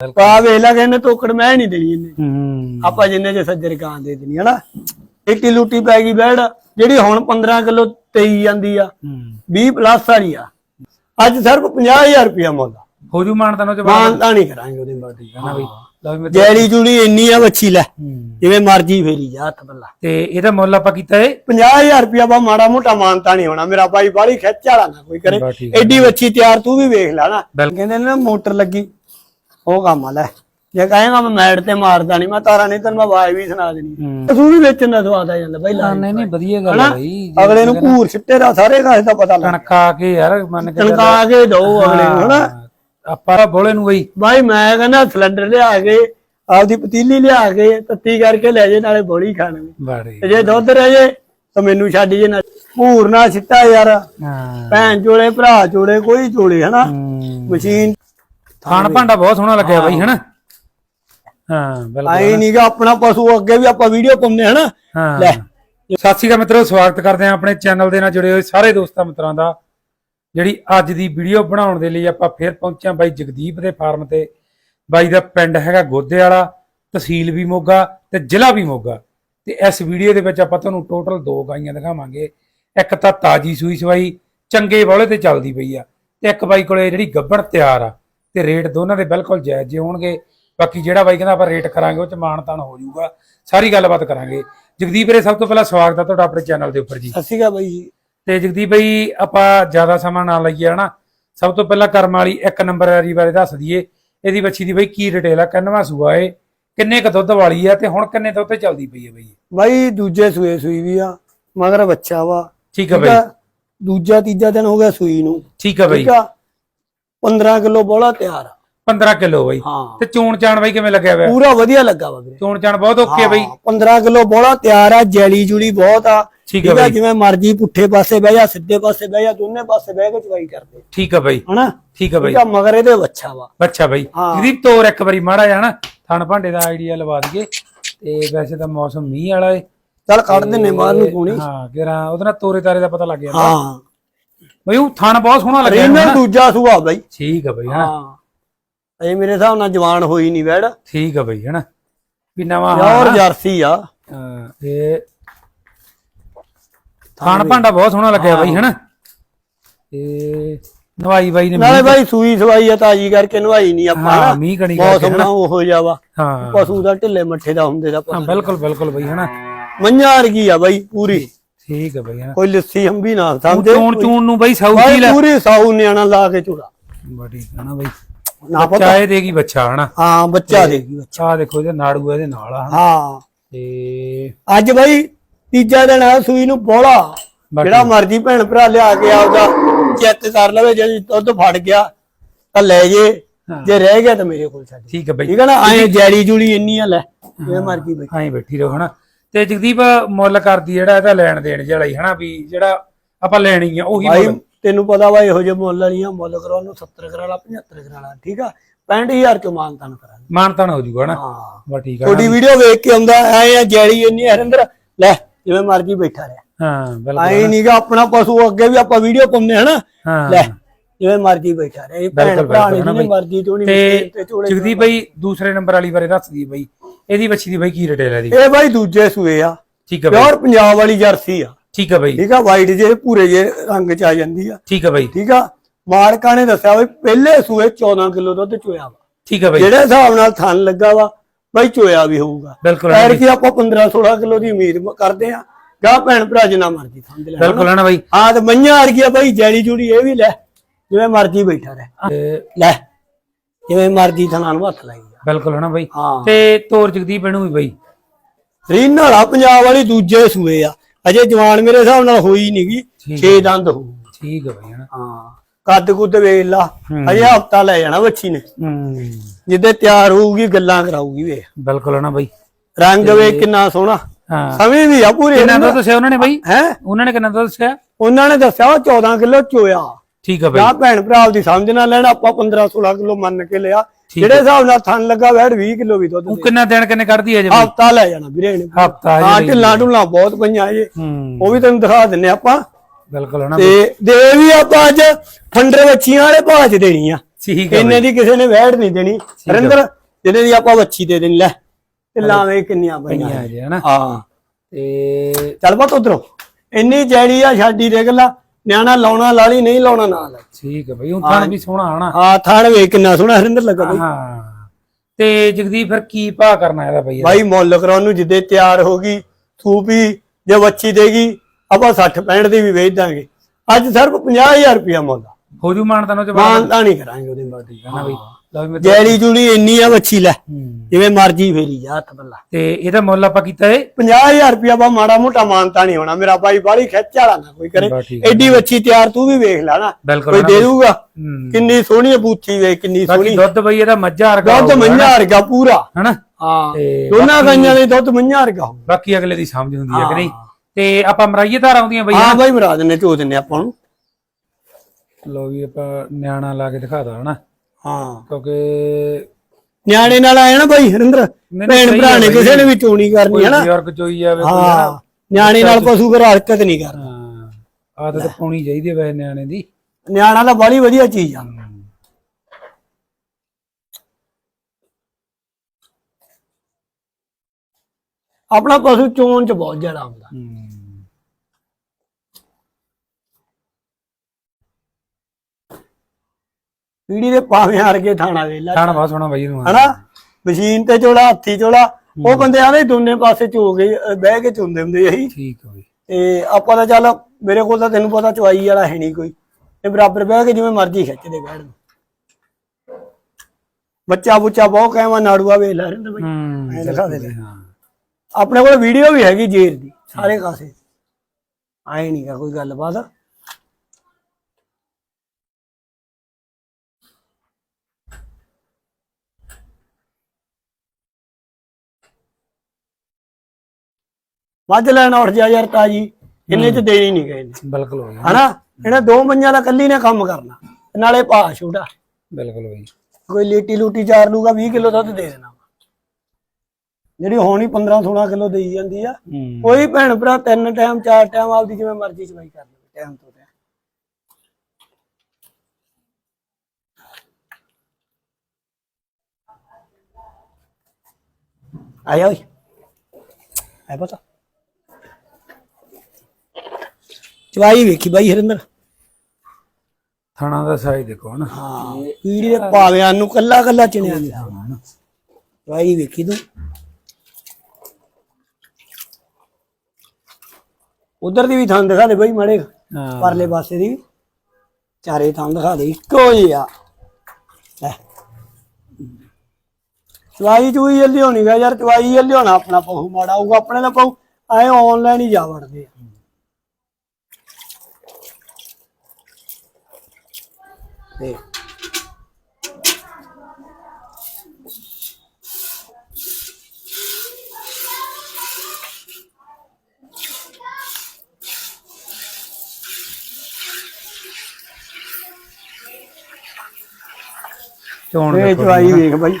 ਪਾ ਵੇਖ ਲਾ ਕਹਿੰਦੇ ਤੋਕੜ ਮੈਂ ਨਹੀਂ ਦੇਣੀ ਇਹਨੇ ਹੂੰ। ਆਪਾਂ ਜਿੰਨੇ ਜੇ ਸੱਜਰ ਕਾਂ ਦੇ ਦੇਣੀ ਹਨਾ? ਇੱਟੀ ਲੂਟੀ ਪੈ ਗਈ ਬੈੜ ਜਿਹੜੀ ਹੁਣ 15 ਕਿਲੋ 23 ਜਾਂਦੀ ਆ ਹੂੰ। 20 ਪਲੱਸ ਵਾਲੀ ਆ। ਅੱਜ ਸਿਰਫ 50000 ਰੁਪਇਆ ਮੁੱਲ ਹੋ ਜੂ ਮਾਨਤਾ ਨੂੰ ਜਵਾਬ ਮਾਨਤਾ ਨਹੀਂ ਕਰਾਂਗੇ ਉਹਦੇ ਬਾਅਦ ਨਾ ਬਈ। ਮਿੱਤਰੋ। ਜੈਲੀ ਇੰਨੀ ਆ ਬੱਚੀ ਲੈ। ਜਿਵੇਂ ਮਰਜ਼ੀ ਫੇਰੀ ਜਾ ਹੱਥ ਬੱਲਾ ਤੇ ਇਹਦਾ ਮੁੱਲ ਆਪਾਂ ਕੀਤਾ ਏ? 50000 ਰੁਪਇਆ ਬਾ ਮਾੜਾ ਮੋਟਾ ਮਾਨਤਾ ਨਹੀਂ ਹੋਣਾ। ਮੇਰਾ ਬਾਈ ਬਾਲੀ ਖਿੱਚ ਵਾਲਾ ਨਾ ਕੋਈ ਕਰੇ। ਐਡੀ ਬੱਚੀ ਤਿਆਰ ਤੂੰ ਵੀ ਵੇਖ ਲੈ ਨਾ। ਕਹਿੰਦੇ ਨਾ ਮੋਟਰ ਲੱਗੀ। ਉਹ ਕੰਮ ਆ ਲੈ। ਜੇ ਕਹੇਗਾ ਮੈਂ ਮੈਡ ਤੇ ਮਾਰਦਾ ਨਹੀਂ ਮੈਂ ਤਾਰਾ ਨਹੀਂ ਤੈਨੂੰ ਮੈਂ ਆਵਾਜ਼ ਵੀ ਸੁਣਾ ਦੇਣੀ। ਤੂੰ ਵੀ ਵੇਚਣ ਦਾ ਸਵਾਦ ਆ ਜਾਂਦਾ ਬਾਈ ਲਾ ਨਹੀਂ ਨਹੀਂ ਵਧੀਆ ਗੱਲ? ਹੈ ਬਈ ਅਗਲੇ ਨੂੰ ਭੂਰ ਛਿੱਟੇ ਦਾ ਸਾਰੇ ਦਾ ਪਤਾ ਲੱਗ ਕਣਕਾ ਕੇ ਯਾਰ ਮੰਨ ਕੇ ਤਨਕਾ ਕੇ ਦੋ ਅਗਲੇ ਨੂੰ ਹਨਾ? ਆਪਾਂ ਬੋਲੇ ਨੂੰ ਬਈ। ਬਾਈ ਮੈਂ ਕਹਿੰਦਾ ਸਿਲੰਡਰ ਲਿਆ ਕੇ ਆਪਦੀ ਪਤੀਲੀ ਲਿਆ ਕੇ ਤੱਤੀ ਕਰਕੇ ਲੈ ਜੇ ਨਾਲੇ ਬੋਲੀ ਖਾਣੀ ਤੇ ਜੇ ਦੁੱਧ ਰਹਿ ਜੇ ਤਾਂ ਮੈਨੂੰ ਛੱਡ ਜੇ ਨਾ ਭੂਰ ਨਾ ਛਿੱਟਾ ਯਾਰ। ਹਾਂ। ਭੈਣ ਚੋਲੇ ਭਰਾ ਚੋਲੇ ਕੋਈ ਚੋਲੇ ਹਨਾ। ਮਸ਼ੀਨ ਥਾਣ ਭਾਂਡਾ ਬਹੁਤ ਸੋਹਣਾ ਲੱਗਿਆ ਬਈ ਹਨਾ? ਹਾਂ ਬਿਲਕੁਲ। ਆਈ ਨਹੀਂਗਾ ਆਪਣਾ ਪਸ਼ੂ ਅੱਗੇ ਵੀ ਆਪਾਂ ਵੀਡੀਓ ਪਾਉਂਦੇ ਹਨਾ? ਹਾਂ। ਲੈ। ਸਤਿ ਸ਼੍ਰੀ ਅਕਾਲ ਮਿੱਤਰੋ ਸਵਾਗਤ ਕਰਦੇ ਹਾਂ ਆਪਣੇ ਚੈਨਲ ਦੇ ਨਾਲ ਜੁੜੇ ਹੋਏ ਸਾਰੇ ਦੋਸਤਾਂ ਮਿੱਤਰਾਂ ਦਾ ਜਿਹੜੀ ਅੱਜ ਦੀ ਵੀਡੀਓ ਬਣਾਉਣ ਦੇ ਲਈ ਆਪਾਂ ਫੇਰ ਪਹੁੰਚੇ ਹਾਂ ਬਾਈ ਜਗਦੀਪ ਦੇ ਫਾਰਮ ਤੇ। ਬਾਈ ਦਾ ਪਿੰਡ ਹੈਗਾ ਗੋਦੇ ਵਾਲਾ ਤਹਿਸੀਲ ਵੀ ਮੋਗਾ ਤੇ ਜ਼ਿਲ੍ਹਾ ਵੀ ਮੋਗਾ। ਤੇ ਇਸ ਵੀਡੀਓ ਦੇ ਵਿੱਚ ਆਪਾਂ ਤੁਹਾਨੂੰ ਟੋਟਲ ਦੋ ਗਾਈਆਂ ਦਿਖਾਵਾਂਗੇ। ਇੱਕ ਤਾਂ ਤਾਜੀ ਸੂਈ ਸਵਾਈ ਚੰਗੇ ਬੋਲੇ ਤੇ ਚੱਲਦੀ ਪਈ ਆ। ਤੇ ਇੱਕ ਬਾਈ ਕੋਲੇ ਜਿਹੜੀ ਗੱਬੜ ਤਿਆਰ ਆ। ਤੇ ਰੇਟ ਦੋਨਾਂ ਦੇ ਬਿਲਕੁਲ ਜਾਇਜ਼ ਜੇ ਹੋਣਗੇ ਬਾਕੀ ਜਿਹੜਾ ਬਾਈ ਕਹਿੰਦਾ ਆਪਾਂ ਰੇਟ ਕਰਾਂਗੇ ਉਹ ਚ ਮਾਣ ਤਾਣ ਹੋ ਜਾਊਗਾ ਸਾਰੀ ਗੱਲਬਾਤ ਕਰਾਂਗੇ। ਜਗਦੀਪ ਵੀਰੇ ਸਭ ਤੋਂ ਪਹਿਲਾਂ ਸਵਾਗਤ ਹੈ ਤੁਹਾਡਾ ਆਪਣੇ ਚੈਨਲ ਦੇ ਉੱਪਰ ਜੀ। ਸਤਿ ਸ਼੍ਰੀ ਅਕਾਲ ਬਾਈ ਜੀ। ਤੇ ਜਗਦੀਪ ਭਾਈ ਆਪਾਂ ਜ਼ਿਆਦਾ ਸਮਾਂ ਨਾ ਲਈਏ ਹਨਾ? ਸਭ ਤੋਂ ਪਹਿਲਾਂ ਕਰਮ ਵਾਲੀ ਇੱਕ ਨੰਬਰ ਵਾਲੀ ਬਾਰੇ ਦੱਸ ਦਈਏ ਇਹਦੀ ਬੱਚੀ ਦੀ ਬਈ ਕੀ ਡਿਟੇਲ ਆ ਕਿੰਨਵਾਂ ਸੂਆ ਏ ਕਿੰਨੇ ਕ ਦੁੱਧ ਵਾਲੀ ਆ ਤੇ ਹੁਣ ਕਿੰਨੇ ਦੁੱਧ ਤੇ ਚੱਲਦੀ ਪਈ ਹੈ ਬਈ? ਬਾਈ ਦੂਜੇ ਸੂਏ ਸੂਈ ਵੀ ਆ ਮਗਰ ਬੱਚਾ ਵਾ। ਠੀਕ ਆ ਠੀਕ ਬਈ ਦੂਜਾ ਤੀਜਾ ਦਿਨ ਹੋ ਗਿਆ ਸੂਈ ਨੂੰ। ਠੀਕ ਆ ਬਈ। ਠੀਕ ਆ 15 ਕਿਲੋ ਬੋਲਾ ਤਿਆਰ। ਆ 15 ਕਿਲੋ ਬਈ। ਹਾਂ। ਤੇ ਚੋਣ ਚਾਣ ਬਈ ਕਿਵੇਂ ਲੱਗਿਆ ਹੋਇਆ ਪੂਰਾ ਵਧੀਆ ਲੱਗਾ ਵਾ ਵੀਰੇ। ਚੋਣ ਚਾਣ ਬਹੁਤ ਓਕੇ ਬਈ। 15 ਕਿਲੋ ਬੋਲਾ ਤਿਆਰ ਆ ਜੈਲੀ ਜੁਲੀ ਬਹੁਤ ਆ। ਠੀਕ ਆ ਬਈ। ਜਿਵੇਂ ਮਰਜ਼ੀ ਪੁੱਠੇ ਪਾਸੇ ਬਹਿ ਜਾ ਸਿੱਧੇ ਪਾਸੇ ਬਹਿ ਜਾ ਦੋਨੇ ਪਾਸੇ ਬਹਿ ਕੇ ਚਵਾਈ ਕਰਦੇ। ਠੀਕ ਆ ਬਈ। ਹਨਾ? ਠੀਕ ਆ ਬਈ। ਆ ਮਗਰ ਇਹਦੇ ਬੱਚਾ ਵਾ। ਅੱਛਾ ਬਈ। ਹਾਂ। ਜਗਦੀਪ ਤੋਰ ਇੱਕ ਵਾਰੀ ਮਾੜਾ ਜਿਹਾ ਹਨਾ ਥਣ ਭਾਂਡੇ ਦਾ ਆਈਡੀਆ ਲਵਾ ਦਈਏ। ਤੇ ਵੈਸੇ ਤਾਂ ਮੌਸਮ ਮੀਂਹ ਵਾਲਾ ਏ। ਚੱਲ ਕੱਢ ਦਿੰਨੇ ਬਾਹਰ ਨੂੰ ਕੋਣੀ ਹਾਂ ਕਿਰਾ ਉਹਦੇ ਨਾਲ ਤੋਰੇ ਤਾਰੇ ਦਾ ਪਤਾ ਲੱਗ ਜਾਂਦਾ। ਹਾਂ। ਬਈ ਉਹ ਥਣ ਬਹੁਤ ਸੋਹਣਾ ਲੱਗਿਆ ਇਹਨਾਂ ਹਨਾ। ਦੂਜਾ ਸੂਆ ਬਾਈ। ਠੀਕ ਆ ਬਈ ਹਨਾ? ਹਾਂ। ਇਹ ਮੇਰੇ ਹਿਸਾਬ ਨਾਲ ਜਵਾਨ ਹੋਈ ਨਹੀਂ ਵੈੜ। ਠੀਕ ਆ ਬਈ ਹਨਾ? ਵੀ ਨਵਾਂ ਪਿਓਰ ਜਰਸੀ ਆ। ਹਾਂ, ਇਹ ਖਾਣ ਭਾਂਡਾ ਬਹੁਤ ਸੋਹਣਾ ਲੱਗਿਆ ਬਈ ਹਨਾ? ਤੇ ਨਵਾਈ ਬਾਈ ਨੇ ਨਾਲੇ ਬਾਈ ਸੂਈ ਸਵਾਈ ਆ ਤਾਜੀ ਕਰਕੇ ਨਵਾਈ ਨਹੀਂ ਆਪਾਂ ਹਾਂ। ਮੀਂਹ ਕਣੀ ਕਰਕੇ ਮੌਸਮ ਨਾ ਉਹੋ ਜਾਵਾ ਹਾਂ। ਪਸ਼ੂ ਦਾ ਢਿੱਲੇ ਮੱਠੇ ਦਾ ਹੁੰਦੇ ਦਾ ਹਾਂ, ਬਿਲਕੁਲ ਬਿਲਕੁਲ ਬਈ ਹਨਾ? ਮੰਝਾਂ ਵਰਗੀ ਆ ਬਾਈ ਪੂਰੀ। ਠੀਕ ਆ ਬਈ ਹਨਾ ਕੋਈ ਲੱਸੀ ਹੰਬੀ ਨਾ ਸਮਝੇ ਚੂਣ ਚੂਣ ਨੂੰ ਬਈ ਸੌ ਬਾਈ ਕੀ ਲੈ। ਪੂਰੀ ਸਾਊ ਨਿਆਣਾ ਲਾ ਕੇ ਚੁੜਾ। ਬੜੀ ਹਨਾ ਬਈ। ਨਾ ਪਤਾ। ਚਾਹੇ ਦੇਗੀ ਬੱਚਾ ਹਨਾ? ਹਾਂ ਬੱਚਾ ਦੇਗੀ ਬੱਚਾ। ਆ ਦੇਖੋ ਇਹਦੇ ਨਾੜੂ ਇਹਦੇ ਨਾਲ ਆ ਹਾਂ। ਤੇ ਅੱਜ ਬਾਈ ਤੀਜਾ ਦਿਨ ਆ ਸੂਈ ਨੂੰ ਬੋਲਾ ਜਿਹੜਾ ਮਰਜ਼ੀ ਭੈਣ ਭਰਾ ਲਿਆ ਕੇ ਆਪਦਾ ਚੈੱਕ ਕਰ ਲਵੇ ਜੇ ਦੁੱਧ ਫੜ ਗਿਆ ਤਾਂ ਲੈ ਜੇ। ਹਾਂ। ਜੇ ਰਹਿ ਗਿਆ ਤਾਂ ਮੇਰੇ ਕੋਲ ਛੱਡ। ਠੀਕ ਆ ਬਈ। ਠੀਕ ਹੈ ਨਾ? ਐ ਜੈਲੀ ਜੁਲੀ ਇੰਨੀ ਆ ਲੈ। ਜਿਵੇਂ ਮਰਜ਼ੀ ਬਈ। ਐਂ ਬੈਠੀ ਰਹੋ ਹਨਾ? ਤੇ ਜਗਦੀਪ ਮੁੱਲ ਕਰਦੀ ਜਿਹੜਾ ਇਹਦਾ ਲੈਣ ਦੇਣ ਜਿਹੜਾ ਹੀ ਹਨਾ ਵੀ ਜਿਹੜਾ ਆਪਾਂ ਲੈਣੀ ਆ ਉਹੀ ਭਾਈ ਮੁੱਲ। ਤੈਨੂੰ ਪਤਾ ਵਾ ਇਹੋ ਜਿਹੇ ਮੁੱਲ ਵਾਲੀਆਂ ਮੁੱਲ ਕਰਾਉਣ ਨੂੰ 70 ਕਰਾ ਲਾ 75 ਕਰਾ ਲਾ ਠੀਕ ਆ? 65000 ਚ ਮਾਨਤਾਨ ਕਰਾਂਗੇ ਮਾਨਤਾਨ ਹੋ ਜੂਗਾ ਹਨਾ? ਹਾਂ। ਬਾ ਠੀਕ ਆ ਤੁਹਾਡੀ ਵੀਡੀਓ ਵੇਖ ਕੇ ਆਉਂਦਾ ਐ ਆ ਜੈਲੀ ਇੰਨੀ ਹਰਿੰਦਰ। ਲੈ ਜਿਵੇਂ ਮਰਜ਼ੀ ਬੈਠਾ ਰਿਹਾ। ਹਾਂ ਬਿਲਕੁਲ ਐ ਨਹੀਂਗਾ ਆਪਣਾ ਪਸ਼ੂ ਅੱਗੇ ਵੀ ਆਪਾਂ ਵੀਡੀਓ ਪਾਉਂਦੇ ਹਨਾ? ਹਾਂ। ਲੈ ਜਿਵੇਂ ਮਰਜ਼ੀ ਬੈਠਾ ਰਿਹਾ। ਇਹ ਭੈਣ ਬਿਲਕੁਲ, ਭਰਾ ਨੇ ਬਿਲਕੁਲ, ਮਰਜ਼ੀ ਚੋਣੀ ਤੇ ਤੇ ਚੋਲੇ ਜਗਦੀਪ ਬਈ ਦੂਸਰੇ ਨੰਬਰ ਵਾਲੀ ਬਾਰੇ ਦੱਸ ਦੀ ਬਈ। ਇਹਦੀ ਬੱਚੀ ਦੀ ਬਈ ਕੀ ਰਿਟੇਲ ਹੈ ਦੀ ਇਹ ਬਾਈ ਦੂਜੇ ਸੂਏ ਆ। ਠੀਕ ਆ ਬਈ। ਪਿਓਰ ਪੰਜਾਬ ਵਾਲੀ ਜਰਸੀ ਆ। ਠੀਕ ਆ ਬਈ। ਠੀਕ ਆ ਵਾਈਟ ਜੇ ਪੂਰੇ ਜੇ ਰੰਗ ਚ ਆ ਜਾਂਦੀ ਆ। ਠੀਕ ਆ ਬਈ। ਠੀਕ ਆ ਮਾਲਕਾਂ ਨੇ ਦੱਸਿਆ ਵੀ ਪਹਿਲੇ ਸੂਏ 14 ਕਿਲੋ ਦੁੱਧ ਚੋਇਆ ਵਾ। ਠੀਕ ਆ ਬਈ। ਜਿਹੜੇ ਹਿਸਾਬ ਨਾਲ ਥਣ ਲੱਗਾ ਵਾ ਬਾਈ ਚੋਇਆ ਵੀ ਹੋਊਗਾ। ਬਿਲਕੁਲ ਐਰ ਕੀ ਆਪਾਂ 15 16 ਕਿਲੋ ਦੀ ਉਮੀਦ ਕਰਦੇ ਆ। ਗਾ ਭੈਣ ਭਰਾ ਜਿੰਨਾ ਮਰਜ਼ੀ ਸਮਝ ਲੈ ਬਿਲਕੁਲ ਹੈ ਨਾ ਬਈ। ਹਾਂ ਤੇ ਮਈਆਂ ਆ ਗਿਆ ਬਾਈ ਜੈਲੀ ਜੂੜੀ ਇਹ ਵੀ ਲੈ ਜਿਵੇਂ ਮਰਜ਼ੀ ਬੈਠਾ ਰਹਿ। ਲੈ ਜਿਵੇਂ ਮਰਜ਼ੀ ਥਣਾਂ ਨੂੰ ਹੱਥ ਲਾਈ। ਬਿਲਕੁਲ ਹੈ ਨਾ ਬਈ? ਹਾਂ। ਤੇ ਤੋਰ ਜਗਦੀਪ ਇਹਨੂੰ ਵੀ ਬਈ। ਰੀਨ ਵਾਲਾ ਪੰਜਾਬ ਵਾਲੀ ਦੂਜੇ ਸੂਏ ਆ। ਅਜੇ ਜਵਾਨ ਮੇਰੇ ਹਿਸਾਬ ਨਾਲ ਹੋਈ ਨਹੀਂਗੀ ਠੀਕ 6 ਦੰਦ ਹੋਊ ਠੀਕ ਆ ਬਈ ਹਨਾ। ਹਾਂ। ਕੱਦ ਕੁੱਦ ਵੇਖ ਲਾ। ਹੂੰ। ਅਜੇ ਹਫਤਾ ਲੈ ਜਾਣਾ ਬੱਚੀ ਨੇ। ਹੂੰ। ਜਿੱਦੇ ਤਿਆਰ ਹੋਊਗੀ ਗੱਲਾਂ ਕਰਾਊਗੀ ਵੇਖ। ਬਿਲਕੁਲ ਹੈ ਨਾ ਬਈ। ਰੰਗ ਵੇਖ ਕਿੰਨਾ ਸੋਹਣਾ। ਹਾਂ। ਸਮੇਂ ਵੀ ਆ ਪੂਰੇ। ਕਿੰਨਾ ਦੁੱਧ ਦੱਸਿਆ ਉਹਨਾਂ ਨੇ ਬਈ? ਹੈ? ਉਹਨਾਂ ਨੇ ਕਿੰਨਾ ਦੁੱਧ ਦੱਸਿਆ? ਉਹਨਾਂ ਨੇ ਦੱਸਿਆ ਉਹ 14 ਕਿਲੋ ਚੋਇਆ। ਠੀਕ ਆ ਬਈ। ਜਾਂ ਭੈਣ ਭਰਾ ਦੀ ਸਮਝ ਨਾ ਲੈਣ ਆਪਾਂ 15 16 ਕਿਲੋ ਮੰਨ ਕੇ ਲਿਆ। ਜਿਹੜੇ ਹਿਸਾਬ ਨਾਲ ਥਣ ਲੱਗਾ ਵੈੜ 20 ਕਿਲੋ ਵੀ ਦੁੱਧ ਉਹ ਕਿੰਨਾ ਦਿਨ ਕਿੰਨੇ ਕੱਢਦੀ ਹੈ ਜੇ ਹਫਤਾ ਲੈ ਜਾਣਾ ਵੀਰੇ ਨੇ ਹਫਤਾ ਹਾਂ ਢਿੱਲਾਂ ਢੁੱਲਾਂ ਬਹੁਤ ਪਈਆਂ ਜੇ ਹੂੰ। ਉਹ ਵੀ ਤੈਨੂੰ ਦਿਖਾ ਦਿੰਨੇ ਆਪਾਂ। ਬਿਲਕੁਲ ਹੈ ਨਾ ਤੇ ਦੇ ਵੀ ਆਪਾਂ ਅੱਜ ਫੰਡਰ ਬੱਚੀਆਂ ਵਾਲੇ ਭਾਅ ਚ ਦੇਣੀ ਆ। ਠੀਕ ਹੈ ਇੰਨੇ ਦੀ ਕਿਸੇ ਨੇ ਵੈੜ ਨਹੀਂ ਦੇਣੀ। ਹਰਿੰਦਰ ਜਿਹਨੇ ਦੀ ਆਪਾਂ ਵੱਛੀ ਦੇ ਦੇਣੀ ਲੈ। ਤੇ ਲਾਵੇਂ ਕਿੰਨੀਆਂ ਪਈਆਂ। ਜੇ ਹਨਾ? ਹਾਂ। ਤੇ ਚੱਲ ਬਾ ਉਧਰੋਂ। ਇੰਨੀ ਜੈੜੀ ਆ ਛਾਡੀ ਦੇਖ ਲਾ। ਨਿਆਣਾ ਲਾਉਣਾ ਲਾਲੀ ਨਹੀਂ ਲਾਉਣਾ ਨਾ ਲੈ ਠੀਕ ਹੈ ਬਈ ਉਹ ਥਣ ਵੀ ਸੋਹਣਾ ਹਨਾ। ਆ ਥਾਣ ਵੇਖ ਕਿੰਨਾ ਸੋਹਣਾ ਹਰਿੰਦਰ ਲੱਗਾ ਬਈ। ਹਾਂ ਤੇ ਜਗਦੀਪ ਫਿਰ ਕੀ ਭਾਅ ਕਰਨਾ ਇਹਦਾ ਬਈ ਬਾਈ ਮੁੱਲ ਕਰਾਉਣ ਨੂੰ ਜਿੱਦੇ ਤਿਆਰ ਹੋ ਗਈ ਥੂਪੀ ਜੇ ਵੱਛੀ ਦੇਗੀ ਆਪਾਂ 60 65 ਦੀ ਵੀ ਵੇਚ ਦਾਂਗੇ। ਅੱਜ ਸਿਰਫ 50000 ਰੁਪਇਆ ਮੁੱਲ। ਹੋ ਜੂ ਮਾਨ ਤਨੋ ਜਵਾਬ। ਮਾਨਤਾ ਨਹੀਂ ਕਰਾਂਗੇ ਉਹਦੇ ਬਾਅਦ ਹਨਾ ਬਈ? ਲਓ ਵੀ ਜੈਲੀ ਜੂਲੀ ਇੰਨੀ ਆ ਵੱਛੀ ਲੈ। ਹੂੰ। ਜਿਵੇਂ ਮਰਜ਼ੀ ਫੇਰੀ ਜਾ ਹੱਥ ਬੱਲਾ ਤੇ ਇਹਦਾ ਮੁੱਲ ਆਪਾਂ ਕੀਤਾ ਏ? 50000 ਰੁਪਇਆ ਬਾ ਮਾੜਾ ਮੋਟਾ ਮਾਨਤਾ ਨਹੀਂ ਹੋਣਾ। ਮੇਰਾ ਬਾਈ ਬਾਲੀ ਖਿੱਚ ਵਾਲਾ ਨਾ ਕੋਈ ਕਰੇ। ਬਸ ਠੀਕ ਐਡੀ ਵੱਛੀ ਤਿਆਰ ਤੂੰ ਵੀ ਵੇਖ ਲੈ ਨਾ। ਬਿਲਕੁਲ ਕੋਈ ਦੇ। ਦੂਗਾ ਹੂੰ। ਕਿੰਨੀ ਸੋਹਣੀ ਬੂਥੀ ਵੇ ਕਿੰਨੀ ਬਾਕੀ ਸੋਹਣੀ। ਦੁੱਧ ਬਈ ਇਹਦਾ ਮੱਝਾਂ ਵਰਗਾ ਦੁੱਧ ਹੋਊਗਾ, ਮੰਝਾ ਵਰਗਾ ਪੂਰਾ। ਹਨਾ? ਹਾਂ। ਤੇ ਦੋਨਾਂ ਗਾਈਆਂ ਦੇ ਦੁੱਧ ਮੰਝਾ ਵਰਗਾ ਹੋਊ। ਬਾਕੀ ਅਗਲੇ ਦੀ ਸਮਝ ਹੁੰਦੀ ਹੈ ਕਿ ਨਹੀਂ? ਤੇ ਆਪਾਂ ਮਰਾਈਏ ਧਾਰ ਆਉਂਦੀਆਂ ਬਈ ਹਾਂ ਬਾਈ ਮਰਾ ਦਿੰਨੇ ਚੋ ਦਿੰਨੇ ਆਪਾਂ ਨੂੰ ਲੋ ਵੀ ਆਪਾਂ ਨਿਆਣਾ ਲਾ ਕੇ ਦਿਖਾਦਾ ਹਨਾ? ਹਾਂ। ਕਿਉਂਕਿ ਨਿਆਣੇ ਨਾਲ ਆਇਆ ਨਾ ਬਾਈ ਹਰਿੰਦਰ? ਨਹੀਂ, ਭੈਣ ਸਹੀ ਭਰਾ ਨੇ ਬਾਈ। ਕਿਸੇ ਨੇ ਵੀ ਚੋਣੀ ਕਰਨੀ ਕੋਈ ਹੈ ਨਾ? ਬਜ਼ੁਰਗ ਚੋਈ ਜਾਵੇ ਕੋਈ ਹਾਂ। ਹਨਾ ਨਿਆਣੇ ਨਾਲ ਪਸ਼ੂ ਫਿਰ ਹਰਕਤ ਨਹੀਂ ਕਰਨਾ। ਹਾਂ। ਆਦਤ ਪਾਉਣੀ ਚਾਹੀਦੀ ਹੈ ਵੈਸੇ ਨਿਆਣੇ ਦੀ। ਨਿਆਣਾ ਤਾਂ ਬੜੀ ਵਧੀਆ ਚੀਜ਼ ਆ। ਆਪਣਾ ਪਸ਼ੂ ਚੋਣ ਚ ਬਹੁਤ ਜ਼ਿਆਦਾ ਹੂੰ। ਪੀੜੀ ਦੇ ਪਾਵੇਂ ਹਾਰ ਕੇ ਥਾਣਾ ਵੇਲਾ ਖਾਣਾ ਬਹੁਤ ਸੋਹਣਾ ਬਾਈ ਨੂੰ ਹਨਾ? ਮਸ਼ੀਨ ਤੇ ਚੋਲਾ ਹੱਥੀ ਚੋਲਾ। ਉਹ ਬੰਦੇ ਆਲੇ ਦੋਨੇ ਪਾਸੇ ਚੋ ਗਏ ਬਹਿ ਕੇ ਚੁੰਦੇ ਹੁੰਦੇ ਇਹੀ ਠੀਕ ਹੈ ਬਈ। ਤੇ ਆਪਾਂ ਤਾਂ ਚੱਲ ਮੇਰੇ ਕੋਲ ਤਾਂ ਤੈਨੂੰ ਪਤਾ ਚਵਾਈ ਵਾਲਾ ਹੈ ਨਹੀਂ ਕੋਈ। ਤੇ ਬਰਾਬਰ ਬਹਿ ਕੇ ਜਿਵੇਂ ਮਰਜ਼ੀ ਖਿੱਚਦੇ ਬੈਠ ਬੱਚਾ ਬੁੱਚਾ ਬਹੁਤ ਕਹਿਵਾ ਨਾੜੂਆ ਵੇਖ ਲੈ ਰਿੰਦਰ ਬਈ। ਐਂ ਦਿਖਾ ਦੇ। ਆਪਣੇ ਕੋਲ ਵੀਡੀਓ ਵੀ ਹੈਗੀ ਜੇਰ ਦੀ ਸਾਰੇ ਕਾਸੇ ਆਏ ਨਹੀਂ ਕੋਈ ਗੱਲਬਾਤ। ਮੱਝ ਲੈਣ ਉੱਠ ਜਾ ਯਾਰ ਤਾਜੀ ਇੰਨੇ ਚ ਦੇਣੀ ਨਹੀਂ ਗਏ ਬਿਲਕੁਲ ਹਨਾ? ਇਹਨੇ ਦੋ ਮੰਜਾਂ ਦਾ ਕੱਲੀ ਨੇ ਕੰਮ ਕਰਨਾ। ਤੇ ਨਾਲੇ ਭਾ ਛੋਟਾ। ਬਿਲਕੁਲ ਬਈ। ਕੋਈ ਲੀਟੀ ਲੂਟੀ ਚਾਰ ਲੂਗਾ 20 ਕਿਲੋ ਦੁੱਧ ਦੇ ਦੇਣਾ। ਜਿਹੜੀ ਹੋਣੀ 15 16 ਕਿਲੋ ਦੇਈ ਜਾਂਦੀ ਆ। ਹੂੰ। ਕੋਈ ਭੈਣ ਭਰਾ ਤਿੰਨ ਟਾਈਮ ਚਾਰ ਟਾਈਮ ਆਪਦੀ ਜਿਵੇਂ ਮਰਜ਼ੀ ਚਵਾਈ ਕਰ ਲਵੇ ਟਾਈਮ ਤੋਂ ਟਾਈਮ। ਆਇਆ ਓਏ। ਆਇਆ ਪਤਾ। ਚਵਾਈ ਵੇਖੀ ਬਾਈ ਹਰਿੰਦਰ। ਥਾਣਾ ਦਾ ਸਾਈਜ਼ ਦੇਖੋ ਹਨਾ। ਹਾਂ ਪੀੜੀ ਦੇ ਪਾਵਿਆਂ ਨੂੰ ਕੱਲਾ ਕੱਲਾ ਚਿਣਿਆ ਗਿਆ ਚਵਾਈ ਵੇਖੀ ਤੂੰ। ਉਧਰ ਦੀ ਵੀ ਥਾਂ ਦਿਖਾ ਦੇ ਬਾਈ ਮਾੜੇ। ਪਰਲੇ ਪਾਸੇ ਦੀ। ਚਾਰੇ ਥਾਂ ਦਿਖਾ ਦੇ ਇੱਕੋ ਹੀ ਆ। ਲੈ। ਚਵਾਈ ਚੂਈ ਹੋਣੀ ਗਾ ਯਾਰ ਚਵਾਈ ਹੋਣਾ ਆਪਣਾ ਪਹੂ ਮਾੜਾ ਹੋਊਗਾ ਆਪਣੇ ਦਾ ਪਹੂ। ਐ ਆਨਲਾਈਨ ਹੀ ਜਾ ਵੜਦੇ ਆ। ਦੇਖ ਚੋਣ ਇਹ ਚਵਾਈ ਵੇਖ ਬਾਈ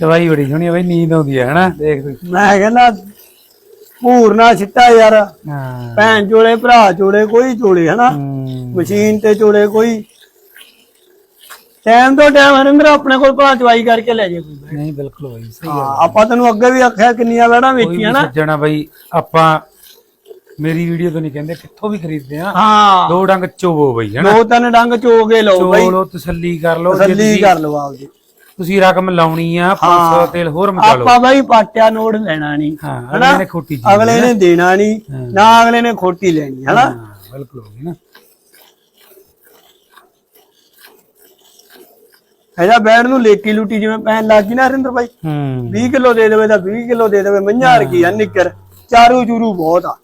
ਚਵਾਈ ਬੜੀ ਸੋਹਣੀ ਬਈ ਨੀਂਦ ਆਉਂਦੀ ਹੈ ਹਨਾ? ਦੇਖ ਤੂੰ। ਮੈਂ ਕਹਿੰਦਾ ਪੂਰਨਾ ਛਿੱਟਾ ਯਾਰ। ਹਾਂ। ਭੈਣ ਚੋਲੇ ਭਰਾ ਚੋਲੇ ਕੋਈ ਚੋਲੇ ਹਨਾ? ਹੂੰ। ਮਸ਼ੀਨ ਤੇ ਚੋਲੇ ਕੋਈ। ਟਾਈਮ ਤੋਂ ਟਾਈਮ ਹਰਿੰਦਰ ਆਪਣੇ ਕੋਲ ਭਰਾ ਚਵਾਈ ਕਰਕੇ ਲੈ ਜੇ ਕੋਈ। ਨਹੀਂ ਬਿਲਕੁਲ ਬਈ ਸਹੀ ਹਾਂ ਆਪਾਂ ਤੈਨੂੰ ਅੱਗੇ ਵੀ ਆਖਿਆ ਕਿੰਨੀਆਂ ਵੜਾਂ ਕੋਈ ਵੇਚੀਆਂ ਨਾ। ਸੱਜਣਾ ਬਈ ਆਪਾਂ ਮੇਰੀ ਵੀਡੀਓ ਤੋਂ ਨਹੀਂ ਕਹਿੰਦੇ ਕਿੱਥੋਂ ਵੀ ਖਰੀਦਦੇ ਆ। ਹਾਂ। ਦੋ ਡੰਗ ਚੋਵੋ ਬਈ ਹਨਾ? ਦੋ ਤਿੰਨ ਡੰਗ ਚੋਗੇ ਲਓ ਬਈ। ਚੋਲੋ ਤਸੱਲੀ ਕਰ ਲਓ ਜੇ ਤਸੱਲੀ ਤੁਸੀਂ- ਕਰ ਲਓ ਆਪਦੀ। ਤੁਸੀਂ ਰਕਮ ਲਾਉਣੀ ਆ 500 ਤੇਲ ਹੋਰ ਮਚਾ ਲਓ। ਆਪਾਂ ਬਾਈ ਪਾਟਿਆ ਨੋਟ ਲੈਣਾ ਨਹੀਂ ਹਾਂ? ਅਗਲੇ ਨੇ ਖੋਟੀ ਚੀਜ਼ ਅਗਲੇ ਨੇ ਦੇਣਾ ਨਹੀਂ ਨਾ ਅਗਲੇ ਨੇ ਖੋਟੀ ਲੈਣੀ ਹਨਾ? ਬਿਲਕੁਲ ਹੋ ਗਈ ਨਾ। ਇਹਦਾ ਬੈਡ ਨੂੰ ਲੇਟੀ ਲੂਟੀ ਜਿਵੇਂ ਪੈਣ ਲੱਗ ਗਈ ਨਾ ਹਰਿੰਦਰ ਬਾਈ। ਹੂੰ। 20 ਕਿਲੋ ਦੇ ਦੇਵੇ ਤਾਂ 20 ਕਿਲੋ ਦੇ ਦੇਵੇ ਮੰਝਾਰ ਕੀ ਆ ਨਿੱਕਰ। ਚਾਰੂ ਚੂਰੂ ਬਹੁਤ ਆ।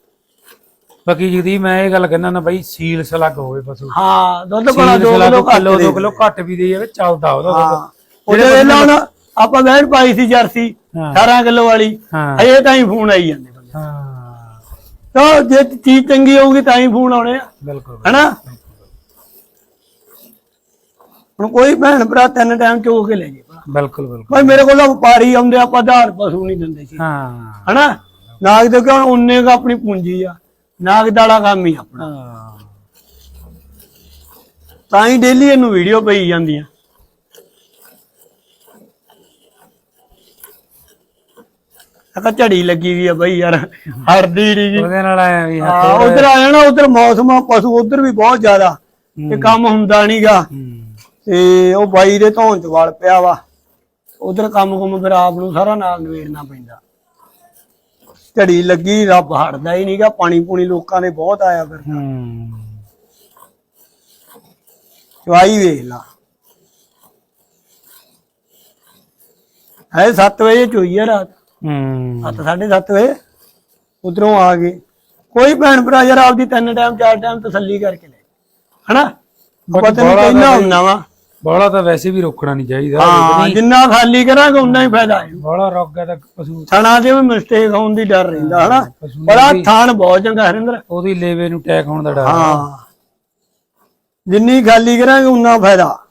ਬਾਕੀ ਜਗਦੀ ਮੈਂ ਇਹ ਗੱਲ ਕਹਿੰਦਾ ਨਾ ਬਈ ਸੀਲ ਸਲੱਗ ਹੋਵੇ ਪਸ਼ੂ ਹਾਂ ਦੁੱਧ ਕੋਲਾ ਸੀਲ 2 ਸਲੱਗ ਕਿਲੋ ਘੱਟ ਕਿਲੋ ਦੇ 2 ਕਿਲੋ ਘੱਟ ਵੀ ਦੇ ਜਾਵੇ ਚੱਲਦਾ ਉਹਦਾ ਦੁੱਧ। ਉਹਦੇ ਵੇਲੇ ਹੁਣ ਆਪਾਂ ਬੈਡ ਪਾਈ ਸੀ ਜਰਸੀ ਹਾਂ। 18 ਕਿਲੋ ਵਾਲੀ ਹਾਂ। ਅਜੇ ਤਾਂ ਹੀ ਫੋਨ ਆਈ ਜਾਂਦੇ ਬੰਦੇ। ਹਾਂ। ਤਾਂ ਜੇ ਚੀਜ਼ ਚੰਗੀ ਹੋਊਗੀ ਤਾਂ ਹੀ ਫੋਨ ਆਉਣੇ ਆ। ਬਿਲਕੁਲ ਹਨਾ? ਹੁਣ ਕੋਈ ਭੈਣ ਭਰਾ ਤਿੰਨ ਟਾਈਮ ਚੋ ਕੇ ਲੈ ਜੇ। ਬਿਲਕੁਲ ਬਿਲਕੁਲ। ਭਾਈ ਮੇਰੇ ਕੋਲ ਤਾਂ ਵਪਾਰੀ ਆਉਂਦੇ ਆ, ਆਪਾਂ ਆਧਾਰ ਪਸ਼ੂ ਨਹੀਂ ਦਿੰਦੇ ਸੀ। ਹਾਂ। ਹਨਾ? ਨਾਗ ਦੇ ਕਿਉਂ ਉਹਨੇ ਕਾ ਆਪਣੀ ਪੂੰਜੀ ਆ। ਨਾਗ ਦਾਲਾ ਕੰਮ ਹੀ ਆਪਣਾ। ਤਾਂ ਹੀ ਡੇਲੀ ਇਹਨੂੰ ਵੀਡੀਓ ਪਈ ਜਾਂਦੀਆਂ। ਅਕਾ ਝੜੀ ਲੱਗੀ ਵੀ ਆ ਬਈ ਯਾਰ ਹੜਦੀ ਨਹੀਂ ਜੀ ਉਹਦੇ ਨਾਲ ਆਇਆ ਵੀ ਹਾਂ ਉਧਰ ਆ ਜਾਣਾ ਉਧਰ ਮੌਸਮ ਆ ਪਸ਼ੂ ਉਧਰ ਵੀ ਬਹੁਤ ਜ਼ਿਆਦਾ ਤੇ ਕੰਮ ਹੁੰਦਾ ਨਹੀਂਗਾ ਤੇ ਉਹ ਬਾਈ ਦੇ ਧੌਣ ਚ ਵਲ ਪਿਆ ਵਾ ਉਧਰ ਕੰਮ ਕੁਮ ਫਿਰ ਆਪ ਨੂੰ ਸਾਰਾ ਨਾਲ ਨਵੇੜਨਾ ਪੈਂਦਾ। ਝੜੀ ਲੱਗੀ ਰੱਬ ਹਟਦਾ ਹੀ ਨਹੀਂਗਾ ਪਾਣੀ ਪੂਣੀ ਲੋਕਾਂ ਦੇ ਬਹੁਤ ਆਇਆ ਫਿਰ। ਚਵਾਈ ਵੇਖ ਲਾ। ਹੈ 7 ਵਜੇ ਚੋਈ ਆ ਰਾਤ। ਹੂੰ। 7 7:30 ਵਜੇ ਉਧਰੋਂ ਆ ਗਏ। ਕੋਈ ਭੈਣ ਭਰਾ ਯਾਰ ਆਪਦੀ ਤਿੰਨ ਟਾਈਮ ਚਾਰ ਟਾਈਮ ਤਸੱਲੀ ਕਰਕੇ ਲੈ। ਹਨਾ? ਬੋਲਾ ਕਹਿਣਾ ਦਾ ਹੁੰਦਾ ਵਾ। ਬੋਲਾ ਤਾਂ ਵੈਸੇ ਵੀ ਰੋਕਣਾ ਨਹੀਂ ਚਾਹੀਦਾ ਹਾਂ ਜਿੰਨਾ ਖਾਲੀ ਕਰਾਂਗੇ ਉਨਾ ਹੀ ਫਾਇਦਾ ਹੈ। ਰੋਕ ਗਿਆ ਤਾਂ ਪਸ਼ੂ ਥਣਾ ਦੇ ਵੀ ਮਿਸਟੇਕ ਹੋਣ ਦੀ ਡਰ ਰਹਿੰਦਾ ਹਨਾ? ਆਹ ਥਾਣ ਬਹੁਤ ਚੰਗਾ ਹਰਿੰਦਰ। ਉਹਦੀ ਲੇਵੇ ਨੂੰ ਅਟੈਕ ਹੋਣ ਦਾ ਡਰ ਹਾਂ। ਜਿੰਨੀ ਖਾਲੀ ਕਰਾਂਗੇ ਉਨਾ ਫਾਇਦਾ।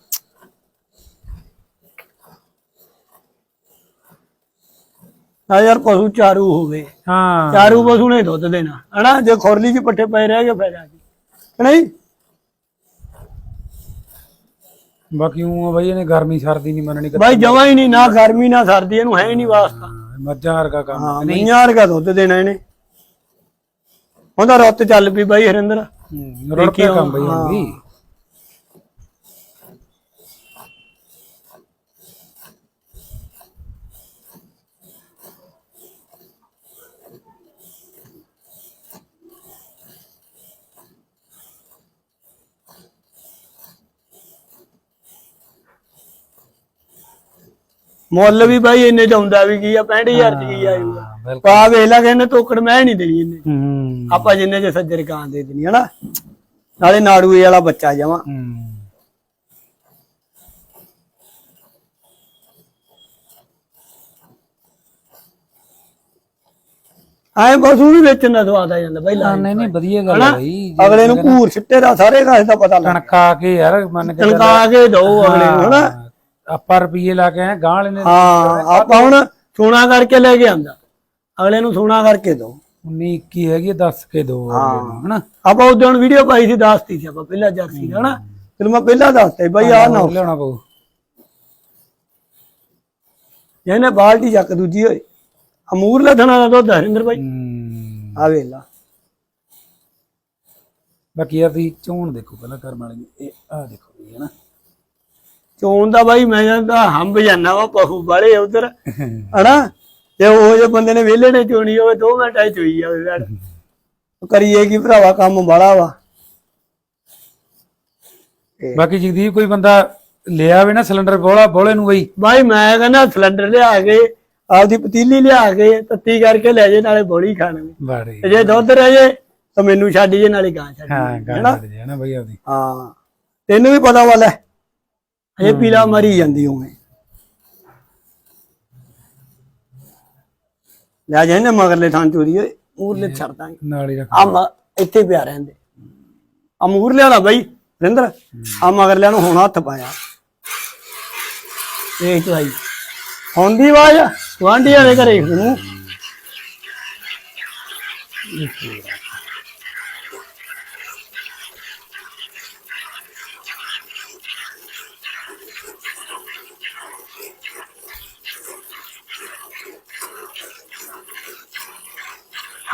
ਆ ਯਾਰ ਪਸ਼ੂ ਚਾਰੂ ਹੋਵੇ ਹਾਂ। ਚਾਰੂ ਪਸ਼ੂ ਨੇ ਦੁੱਧ ਦੇਣਾ। ਹਨਾ ਜੇ ਖੁਰਲੀ 'ਚ ਪੱਠੇ ਪਏ ਰਹਿ ਗਏ ਫਾਇਦਾ ਕੀ? ਕਿ ਨਹੀਂ? ਬਾਕੀ ਉਹ ਬਈ ਇਹਨੇ ਗਰਮੀ ਸਰਦੀ ਨਹੀਂ ਮੰਨਣੀ ਬਾਈ ਜਮਾ ਹੀ ਨਹੀਂ ਨਾ ਗਰਮੀ ਨਾ ਸਰਦੀ ਇਹਨੂੰ ਹੈ ਹੀ ਨਹੀਂ ਵਾਸਤਾ। ਮੱਝਾਂ ਵਰਗਾ ਕੰਮ ਹਾਂ ਮਈਆਂ ਵਰਗਾ ਦੁੱਧ ਦੇਣਾ ਇਹਨੇ। ਉਹਦਾ ਰੁੱਤ ਚੱਲ ਪਈ ਬਾਈ ਹਰਿੰਦਰ। ਪਿਆ ਕੰਮ ਬਈ ਹੁਣ ਵੀ ਮੁੱਲ ਵੀ ਬਾਈ ਇੰਨੇ ਚ ਆਉਂਦਾ ਵੀ ਕੀ ਆ 65000 ਚ ਕੀ ਆਊਗਾ ਪਾ ਵੇਖ ਲਾ ਕਹਿੰਦੇ ਤੋਕੜ ਮੈਂ ਨਹੀਂ ਦੇਣੀ ਇਹਨੇ। ਆਪਾਂ ਜਿੰਨੇ ਚ ਸੱਜਰ ਕਾਂ ਦੇ ਦੇਣੀ ਹਨਾ? ਨਾਲੇ ਨਾੜੂਏ ਵਾਲਾ ਬੱਚਾ ਜਾਵਾਂ ਐ ਬਸ ਵੀ ਵੇਚਣ ਦਾ ਸਵਾਦ ਆ ਜਾਂਦਾ ਬਾਈ ਲਾ ਨਹੀਂ ਨਹੀਂ ਵਧੀਆ ਗੱਲ ਹੈ ਬਈ ਅਗਲੇ ਨੂੰ ਭੂਰ ਛਿੱਟੇ ਦਾ ਸਾਰੇ ਕਾਸੇ ਦਾ ਪਤਾ ਲੱਗ ਕਣਕਾ ਕੇ ਯਾਰ ਮੰਨ ਕੇ। ਤਨਕਾ ਕੇ ਦੋ ਅਗਲੇ ਨੂੰ ਹਨਾ? ਆਪਾਂ ਰੁਪਏ ਲਾ ਕੇ ਆਏ ਗਾਂ ਵਾਲੇ ਨੇ ਹਾਂ ਆਪਾਂ ਹੁਣ ਸੋਨਾ ਕਰਕੇ ਲੈ ਕੇ ਆਂਦਾ ਅਗਲੇ ਨੂੰ ਸੋਨਾ ਕਰਕੇ ਦੋ। 19 21 ਹੈਗੀ ਦੱਸ ਕੇ ਦੋ ਹਨਾ? ਆਪਾਂ ਉਦੋਂ ਹੁਣ ਵੀਡੀਓ ਪਾਈ ਸੀ ਦੱਸਤੀ ਸੀ ਆਪਾਂ ਪਹਿਲਾਂ ਜਰਸੀ ਦਾ ਹਨਾ? ਤੈਨੂੰ ਮੈਂ ਪਹਿਲਾਂ ਦੱਸਤਾ ਬਾਈ ਆ ਨਾ ਲਿਆਉਣਾ ਪਊ। ਜਿਹਨੇ ਬਾਲਟੀ ਚੱਕ ਦੂਜੀ ਹੋਏ ਅਮੂਰ ਲਥਣਾ ਦਾ ਦੁੱਧ ਹਰਿੰਦਰ ਹੂੰ। ਆ ਵੇਲਾ ਬਾਕੀ ਯਾਰ ਤੁਸੀਂ ਚੋਣ ਦੇਖੋ ਪਹਿਲਾਂ ਕਰਮ ਵਾਲੇ ਦੀ। ਇਹ ਆ ਦੇਖੋ ਵੀ ਹਨਾ? ਚੋਣ ਦਾ ਬਾਈ? ਮੈਂ ਜਾਂਦਾ ਹੰਬ ਜਾਨਾ ਵਾ ਪਹੂ ਬਾਲੇ ਉਧਰ। ਹਨਾ? ਤੇ ਉਹ ਜੇ ਬੰਦੇ ਨੇ ਵਿਹਲੇ ਨੇ ਚੋਣੀ ਹੋਵੇ 2 ਮਿੰਟਾਂ ਚ ਚੋਈ ਜਾਵੇ ਯਾਰ ਕਰੀਏ ਕੀ ਭਰਾਵਾ ਕੰਮ ਬਾਲਾ ਵਾ। ਬਾਕੀ ਜਗਦੀਪ ਕੋਈ ਬੰਦਾ ਲਿਆ ਵੇ ਨਾ ਸਿਲੰਡਰ ਬੋਲਾ ਬੋਲੇ ਨੂੰ ਬਈ। ਬਾਈ ਮੈਂ ਕਹਿੰਦਾ ਸਿਲੰਡਰ ਲਿਆ ਕੇ ਆਪਦੀ ਪਤੀਲੀ ਲਿਆ ਕੇ ਤੱਤੀ ਕਰਕੇ ਲੈ ਜੇ ਨਾਲੇ ਬੋਲੀ ਖਾਣਗੇ ਬਾੜੇ। ਤੇ ਜੇ ਦੁੱਧ ਰਹਿ ਜੇ ਤਾਂ ਮੈਨੂੰ ਛੱਡ ਜੇ ਨਾਲੇ ਗਾਂ ਛੱਡ ਹਾਂ ਜੇ। ਗਾਂ ਦੇ ਨਾ ਬਈ ਆਪਦੀ। ਹਾਂ। ਤੈਨੂੰ ਵੀ ਪਤਾ ਵਾਲਾ ਇਹ ਪੀਲਾ ਮਰੀ ਜਾਂਦੀ ਉਵੇਂ। ਲੈ ਜਾਈਂ ਮਗਰਲੇ ਥਾਂ ਚੋਰੀ ਓਏ ਮੂਰਲੇ ਛੱਡ ਦਾਂਗੇ। ਨਾਲ ਹੀ ਰੱਖ ਆ ਮ- ਇੱਥੇ ਪਿਆ ਰਹਿੰਦੇ। ਆ ਮੂਰਲੇ ਵਾਲਾ ਬਾਈ ਰਿੰਦਰ ਆ ਮਗਰਲਿਆਂ ਨੂੰ ਹੁਣ ਹੱਥ ਪਾਇਆ। ਇਹ ਚਲਾਈ ਹੁਣ ਦੀ ਆਵਾਜ਼ ਗਵਾਂਢੀਆਂ ਦੇ ਘਰੇ। ਨੂੰ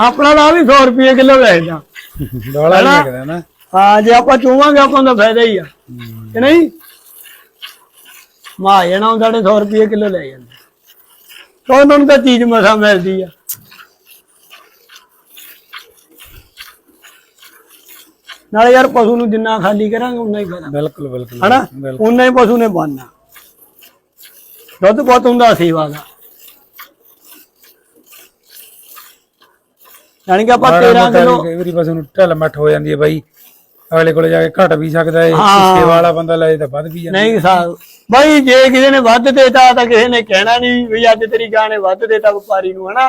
ਆਪਣਾ ਲਾ ਵੀ 100 ਰੁਪਏ ਕਿਲੋ ਵੇਚਦਾ ਡੋਲਾ ਹੀ ਲੱਗਦਾ ਨਾ। ਹਾਂ ਜੇ ਆਪਾਂ ਚੋਵਾਂਗੇ ਆਪਾਂ ਦਾ ਫਾਇਦਾ ਹੀ ਆ। ਕਿ ਨਹੀਂ? ਮਾ ਜਾਣਾ ਉਹ ਸਾਡੇ 100 ਰੁਪਏ ਕਿਲੋ ਲੈ ਜਾਂਦੇ। ਤਾਂ ਉਹਨਾਂ ਨੂੰ ਤਾਂ ਚੀਜ਼ ਮਸਾ ਮਿਲਦੀ ਆ। ਨਾਲੇ ਯਾਰ ਪਸ਼ੂ ਨੂੰ ਜਿੰਨਾ ਖਾਲੀ ਕਰਾਂਗੇ ਉਨਾ ਹੀ ਫਾਇਦਾ ਬਿਲਕੁਲ ਬਿਲਕੁਲ ਹਨਾ? ਬਿਲਕੁਲ। ਉਨਾ ਹੀ ਪਸ਼ੂ ਨੇ ਬਣਨਾ। ਦੁੱਧ ਬਹੁਤ ਹੁੰਦਾ ਸੇਵਾ ਦਾ। ਯਾਨੀ ਕਿ ਆਪਾਂ 13 ਕਿਲੋ ਕਈ ਵਾਰੀ ਬਸ ਉਹਨੂੰ ਢਲ ਮੱਠ ਹੋ ਜਾਂਦੀ ਹੈ ਬਾਈ। ਅਗਲੇ ਕੋਲੇ ਜਾ ਕੇ ਘਟ ਵੀ ਸਕਦਾ ਹੈ। ਸੇਵਾ ਵਾਲਾ ਬੰਦਾ ਲੈ ਤਾਂ ਵੱਧ ਵੀ ਜਾਂਦਾ। ਨਹੀਂ ਸਾਲ ਬਾਈ ਜੇ ਕਿਸੇ ਨੇ ਵੱਧ ਦੇਤਾ ਤਾਂ ਕਿਸੇ ਨੇ ਕਹਿਣਾ ਨਹੀਂ ਵੀ ਅੱਜ ਤੇਰੀ ਗਾਂ ਨੇ ਵੱਧ ਦੇਤਾ ਵਪਾਰੀ ਨੂੰ ਹਨਾ?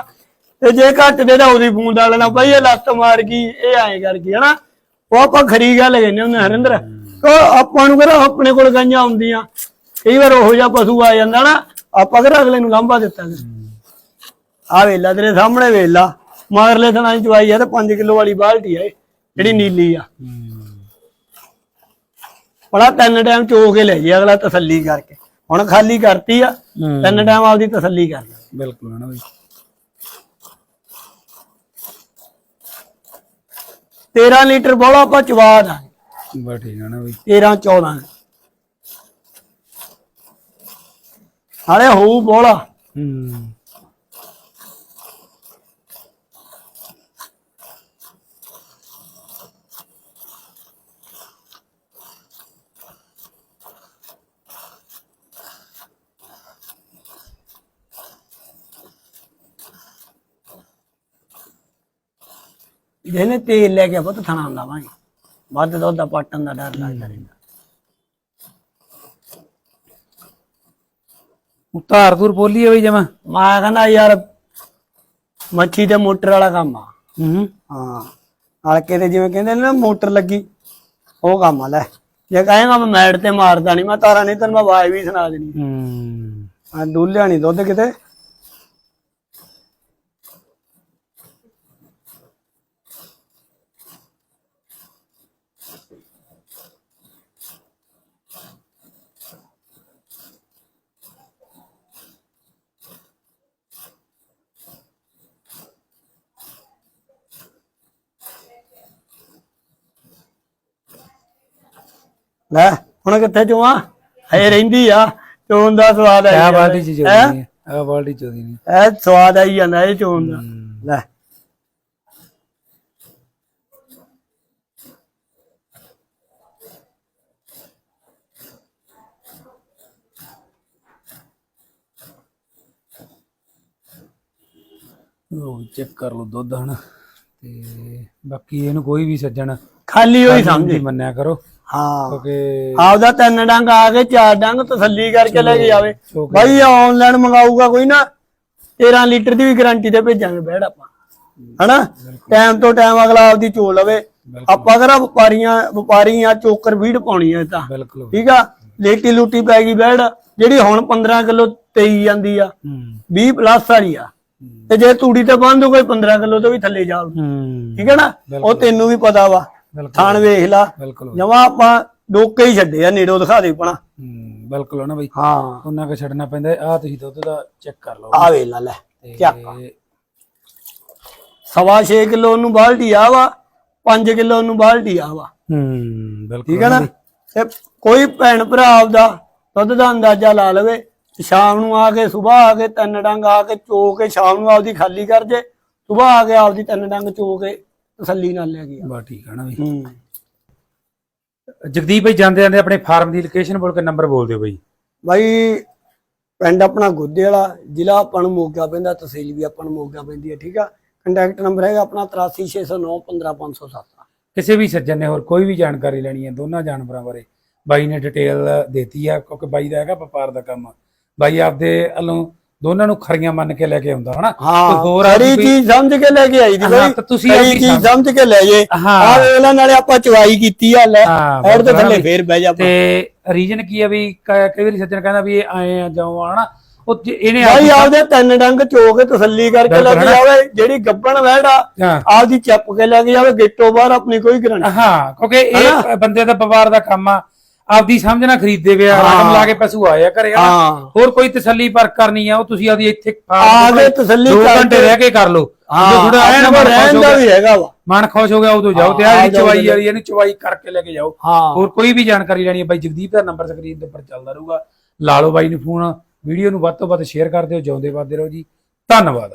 ਤੇ ਜੇ ਘੱਟ ਦੇਤਾ ਉਹਦੀ ਫੋਨ ਦਾ ਲੈਣਾ ਬਾਈ ਇਹ ਲੱਤ ਮਾਰ ਗਈ ਇਹ ਐਂ ਕਰ ਗਈ ਹਨਾ? ਉਹ ਆਪਾਂ ਖਰੀ ਗੱਲ ਕਹਿੰਦੇ ਹੁੰਦੇ ਹਰਿੰਦਰ। ਉਹ ਆਪਾਂ ਨੂੰ ਕਿਹੜਾ ਆਪਣੇ ਕੋਲ ਗਾਈਆਂ ਹੁੰਦੀਆਂ? ਕਈ ਵਾਰ ਉਹੋ ਜਿਹਾ ਪਸ਼ੂ ਆ ਜਾਂਦਾ ਨਾ ਆਪਾਂ ਕਿਹੜਾ ਅਗਲੇ ਨੂੰ ਲਾਂਭਾ ਦਿੱਤਾ? ਆ ਵੇਲਾ ਤੇਰੇ ਸਾਹਮਣੇ ਵੇਲਾ। ਮਗਰਲੇ ਥਣਾ ਚ ਚਵਾਈ ਆ ਤੇ 5 ਕਿਲੋ ਵਾਲੀ ਬਾਲਟੀ ਆ ਇਹ, ਜਿਹੜੀ ਨੀਲੀ ਆ। ਬੜਾ ਤਿੰਨ ਟਾਈਮ ਚੋ ਕੇ ਲੈ ਜੇ ਅਗਲਾ ਤਸੱਲੀ ਕਰਕੇ। ਹੁਣ ਖਾਲੀ ਕਰਤੀ ਆ ਤਿੰਨ ਟਾਈਮ ਆਪਦੀ ਤਸੱਲੀ ਕਰ ਲੈ। ਬਿਲਕੁਲ ਹੈ ਨਾ ਬਈ 13 ਲੀਟਰ ਬੋਲਾ ਆਪਾਂ ਚਵਾ ਦਾਂਗੇ। ਬਸ ਠੀਕ ਹੈ ਨਾ ਬਈ 13 14 ਹਾਲੇ ਹੋਊ ਬੋਲਾ। ਹੂੰ। ਜਿਹਨੇ ਤੇਲ ਲੈ ਕੇ ਪੁੱਤ ਥਣਾ ਲਾਵਾਂਗੇ। ਵੱਧ ਦੁੱਧ ਦਾ ਪਾਟਣ ਦਾ ਡਰ ਲੱਗਦਾ ਰਹਿੰਦਾ। ਉਤਾਰ ਦੂਰ ਬੋਲੀ ਹੈ ਬਈ ਜਮਾ? ਮੈਂ ਕਹਿੰਦਾ ਯਾਰ ਮੱਛੀ ਤੇ ਮੋਟਰ ਵਾਲਾ ਕੰਮ ਆ। ਹੂੰ। ਹਾਂ। ਹਲਕੇ ਤੇ ਜਿਵੇਂ ਕਹਿੰਦੇ ਨੇ ਨਾ ਮੋਟਰ ਲੱਗੀ ਉਹ ਕੰਮ ਆ ਲੈ। ਜੇ ਕਹੇਗਾ ਮੈਂ ਮੈੜ ਤੇ ਮਾਰਦਾ ਨਹੀਂ ਮੈਂ ਤਾਰਾ ਨਹੀਂ ਤੈਨੂੰ ਮੈਂ ਆਵਾਜ਼ ਵੀ ਸੁਣਾ ਦੇਣੀ। ਹੂੰ। ਆ ਡੁੱਲਿਆ ਨਹੀਂ ਦੁੱਧ ਕਿਤੇ। ਲੈ ਹੁਣ ਕਿੱਥੇ ਚੋਂ ਆ ਹਏ ਰਹਿੰਦੀ ਆ ਚੋਣ ਦਾ ਸਵਾਦ ਆ ਆ ਬਾਲਟੀ ਚ ਹੈ? ਆ ਬਾਲਟੀ ਨਹੀਂ ਇਹ ਸਵਾਦ ਆਈ ਜਾਂਦਾ ਇਹ ਚੋਣ ਦਾ। ਲੈ। ਉਹ ਚੈੱਕ ਕਰ ਲਓ ਦੁੱਧ ਹਨਾ ਤੇ ਬਾਕੀ ਇਹਨੂੰ ਕੋਈ ਵੀ ਸੱਜਣ ਖਾਲੀ ਹੋਈ ਸਮਝੀ। ਮੰਨਿਆ ਕਰੋ। ਹਾਂ। ਕਿਉਂਕਿ ਆਪਦਾ ਤਿੰਨ ਡੰਗ ਆ ਕੇ ਚਾਰ ਡੰਗ ਤਸੱਲੀ ਕਰਕੇ ਲੈ ਕੇ ਜਾਵੇ। ਬਾਈ ਆਨਲਾਈਨ ਮੰਗਾਊਗਾ ਕੋਈ ਨਾ 13 ਲੀਟਰ ਦੀ ਵੀ ਗਾਰੰਟੀ ਤੇ ਭੇਜਾਂਗੇ ਬੈੜ ਆਪਾਂ। ਹਨਾ? ਟਾਈਮ ਤੋਂ ਟਾਈਮ ਅਗਲਾ ਆਪਦੀ ਚੋ ਲਵੇ। ਆਪਾਂ ਕਿਹੜਾ ਵਪਾਰੀਆਂ ਵਪਾਰੀ ਆ ਚੋਕਰ ਫੀਡ ਪਾਉਣੀ ਆ ਤਾਂ। ਠੀਕ ਆ? ਲੇਟੀ ਲੂਟੀ ਪੈ ਗਈ ਬੈੜ ਜਿਹੜੀ ਹੁਣ 15 ਕਿਲੋ ਤੇਈ ਜਾਂਦੀ ਆ ਹੂੰ। 20 ਪਲੱਸ ਵਾਲੀ ਆ। ਤੇ ਜੇ ਤੂੜੀ ਤੇ ਬੰਦ ਹੋ ਕੋਈ 15 ਕਿਲੋ ਤੋਂ ਵੀ ਥੱਲੇ ਹੂੰ। ਠੀਕ ਹੈ ਨਾ? ਉਹ ਤੈਨੂੰ ਵੀ ਪਤਾ ਵਾ। ਥਾਣ ਵੇਖ ਲਾ। ਬਿਲਕੁਲ ਜਮਾ ਆਪਾਂ ਡੋਕੇ ਹੀ ਛੱਡੇ ਆ ਨੇੜੋਂ ਦਿਖਾ ਦੇ ਪਣਾ ਹੂੰ ਬਿਲਕੁਲ ਹੈ ਨਾ ਬਈ। ਹਾਂ। ਉਹਨਾਂ ਕੋ ਛੱਡਣਾ ਪੈਂਦਾ ਆ ਤੁਸੀਂ ਦੁੱਧ ਦਾ ਚੈੱਕ ਕਰ ਲਓ। ਆ ਵੇਖ ਲਾ ਲੈ। ਚੱਕ ਸਵਾ 6 ਕਿਲੋ ਨੂੰ ਬਾਲਟੀ ਆ ਵਾ 5 ਕਿਲੋ ਨੂੰ ਬਾਲਟੀ ਆ ਵਾ। ਹੂੰ ਬਿਲਕੁਲ ਠੀਕ ਹੈ ਨਾ? ਤੇ ਕੋਈ ਭੈਣ ਭਰਾ ਆਪਦਾ ਦੁੱਧ ਦਾ ਅੰਦਾਜ਼ਾ ਲਾ ਲਵੇ ਤੇ ਸ਼ਾਮ ਨੂੰ ਆ ਕੇ ਸਵੇਰ ਆ ਕੇ ਤਿੰਨ ਡੰਗ ਆ ਕੇ ਚੋ ਕੇ ਸ਼ਾਮ ਨੂੰ ਆਪਦੀ ਖਾਲੀ ਕਰ ਜੇ ਸਵੇਰ ਆ ਕੇ ਆਪਦੀ ਤਿੰਨ ਡੰਗ ਚੋ ਕੇ ਤਸੱਲੀ ਨਾਲ ਲੈ ਗਿਆ ਬਾ ਠੀਕ ਹੈ ਨਾ ਬਈ ਹੂੰ। ਜਗਦੀਪ ਭਾਈ ਜਾਂਦੇ ਜਾਂਦੇ ਆਪਣੇ ਫਾਰਮ ਦੀ ਲੋਕੇਸ਼ਨ ਬੋਲ ਕੇ ਨੰਬਰ ਬੋਲ ਦਿਓ ਬਈ ਬਾਈ ਪਿੰਡ ਆਪਣਾ ਗੋਦੇ ਵਾਲਾ ਜ਼ਿਲ੍ਹਾ ਆਪਾਂ ਨੂੰ ਮੋਗਾ ਪੈਂਦਾ ਤਹਿਸੀਲ ਵੀ ਆਪਾਂ ਨੂੰ ਮੋਗਾ ਪੈਂਦੀ ਹੈ ਠੀਕ ਆ? ਕੰਟੈਕਟ ਨੰਬਰ ਹੈਗਾ ਆਪਣਾ 83609 ਕਿਸੇ ਵੀ ਸੱਜਣ ਨੇ ਹੋਰ ਕੋਈ ਵੀ ਜਾਣਕਾਰੀ ਲੈਣੀ ਹੈ ਦੋਨਾਂ ਜਾਨਵਰਾਂ ਬਾਰੇ ਬਾਈ ਨੇ ਡਿਟੇਲ ਦੇਤੀ ਆ ਕਿਉਂਕਿ ਬਾਈ ਦਾ ਹੈਗਾ ਵਪਾਰ ਦਾ ਕੰਮ। ਬਾਈ ਆਪਦੇ ਵੱਲੋਂ ਦੋਨਾਂ ਨੂੰ ਖਰੀਆਂ ਮੰਨ ਕੇ ਲੈ ਕੇ ਆਉਂਦਾ ਹਨਾ? ਹਾਂ ਹੋਰ ਸਾਰੀ ਚੀਜ਼ ਸਮਝ ਕੇ ਲੈ ਕੇ ਆਈ ਦੀ ਬਾਈ। ਤੁਸੀਂ ਆਪਦੀ ਚੀਜ਼ ਸਮਝ ਕੇ ਲੈ ਜੇ। ਆ ਵੇਲਾ ਨਾਲੇ ਆਪਾਂ ਚਵਾਈ ਕੀਤੀ ਆ ਲੈ। ਔਰ ਤੇ ਥੱਲੇ। ਫੇਰ ਬਹਿ ਜਾ ਤੇ ਰੀਜਨ ਕੀ ਆ ਵੀ ਕਈ ਵਾਰੀ ਸੱਜਣ ਕਹਿੰਦਾ ਵੀ ਇਹ ਆਏ ਆ ਜਾਓ ਆ ਹਨਾ? ਉਹ ਇਹਨੇ ਬਾਈ ਆਪਦੀ- ਤਿੰਨ ਡੰਗ ਚੋ ਕੇ ਤਸੱਲੀ ਕਰਕੇ ਲੈ ਕੇ ਬਿਲਕੁਲ ਜਾਵੇ ਜਿਹੜੀ ਗੱਬਣ ਵਹਿੜਾ ਆਪਦੀ ਚੱਪ ਕੇ ਲੈ ਕੇ ਜਾਵੇ ਗੇਟੋਂ ਬਾਹਰ ਆਪਣੀ ਕੋਈ ਗਰੰਟੀ। ਹਾਂ ਕਿਉਂਕਿ ਇਹ ਬੰਦੇ ਦਾ ਵਪਾਰ ਦਾ ਕੰਮ ਆ ਆਪਦੀ ਸਮਝ ਨਾਲ ਖਰੀਦੇ ਵੇ ਆ ਲਾ ਕੇ ਪਸ਼ੂ ਆਏ ਆ ਘਰੇ। ਹਾਂ। ਹੋਰ ਕੋਈ ਤਸੱਲੀ ਪਰ ਕਰਨੀ ਆ ਉਹ ਤੁਸੀਂ ਆਪਦੀ ਇੱਥੇ ਆ ਕੇ ਤਸੱਲੀ ਦੋ ਕਰਕੇ- ਘੰਟੇ ਰਹਿ ਕੇ ਕਰ ਲਓ। ਜਦੋਂ ਥੋੜਾ ਐਨ ਆਪਣੇ ਮਨ ਖੁਸ਼ ਰਹਿਣ ਹੋ ਦਾ ਗਿਆ। ਵੀ ਹੈਗਾ ਵਾ। ਮਨ ਖੁਸ਼ ਹੋ ਗਿਆ ਉਦੋਂ ਜਾਓ। ਤੇ ਹਾਂ, ਆ ਜਿਹੜੀ ਜਾਓ ਚਵਾਈ ਵਾਲੀ ਇਹਨੂੰ ਚਵਾਈ ਕਰਕੇ ਲੈ ਕੇ ਜਾਓ। ਹਾਂ। ਹੋਰ ਕੋਈ ਵੀ ਜਾਣਕਾਰੀ ਲੈਣੀ ਹੈ ਬਾਈ ਜਗਦੀਪ ਦਾ ਨੰਬਰ ਸਕਰੀਨ ਦੇ ਉੱਪਰ ਚੱਲਦਾ ਰਹੂਗਾ। ਲਾ ਲਓ ਬਾਈ ਨੂੰ ਫੋਨ। ਵੀਡੀਓ ਨੂੰ ਵੱਧ ਤੋਂ ਵੱਧ ਸ਼ੇਅਰ ਕਰ ਦਿਓ ਜਿਉਂਦੇ ਵੱਧਦੇ ਰਹੋ ਜੀ। ਧੰਨਵਾਦ।